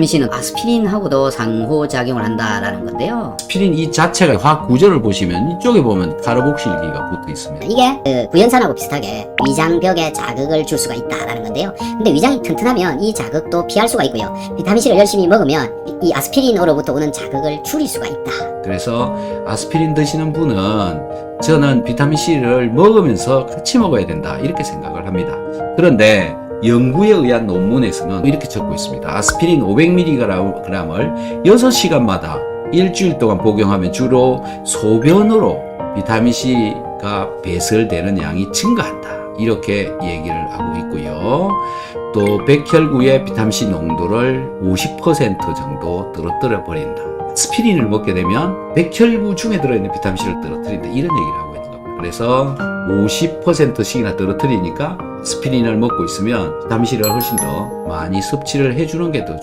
비타민C는 아스피린하고도 상호작용을 한다라는 건데요. 아스피린 이 자체가 화학 구조를 보시면 이쪽에 보면 카르복실기가 붙어 있습니다. 이게 그 구연산하고 비슷하게 위장벽에 자극을 줄 수가 있다라는 건데요. 근데 위장이 튼튼하면 이 자극도 피할 수가 있고요. 비타민C를 열심히 먹으면 이- 이 아스피린으로부터 오는 자극을 줄일 수가 있다. 그래서 아스피린 드시는 분은 저는 비타민C를 먹으면서 같이 먹어야 된다 이렇게 생각을 합니다. 그런데 연구에 의한 논문에서는 이렇게 적고 있습니다. 아스피린 500mg을 6시간마다 일주일 동안 복용하면 주로 소변으로 비타민C가 배설되는 양이 증가한다. 이렇게 얘기를 하고 있고요. 또 백혈구의 비타민C 농도를 50% 정도 떨어뜨려 버린다. 스피린을 먹게 되면 백혈구 중에 들어있는 비타민C를 떨어뜨린다. 이런 얘기를 하고 있는 겁니다. 그래서 50%씩이나 떨어뜨리니까 스피린을 먹고 있으면 비타민C를 훨씬 더 많이 섭취를 해주는 게 더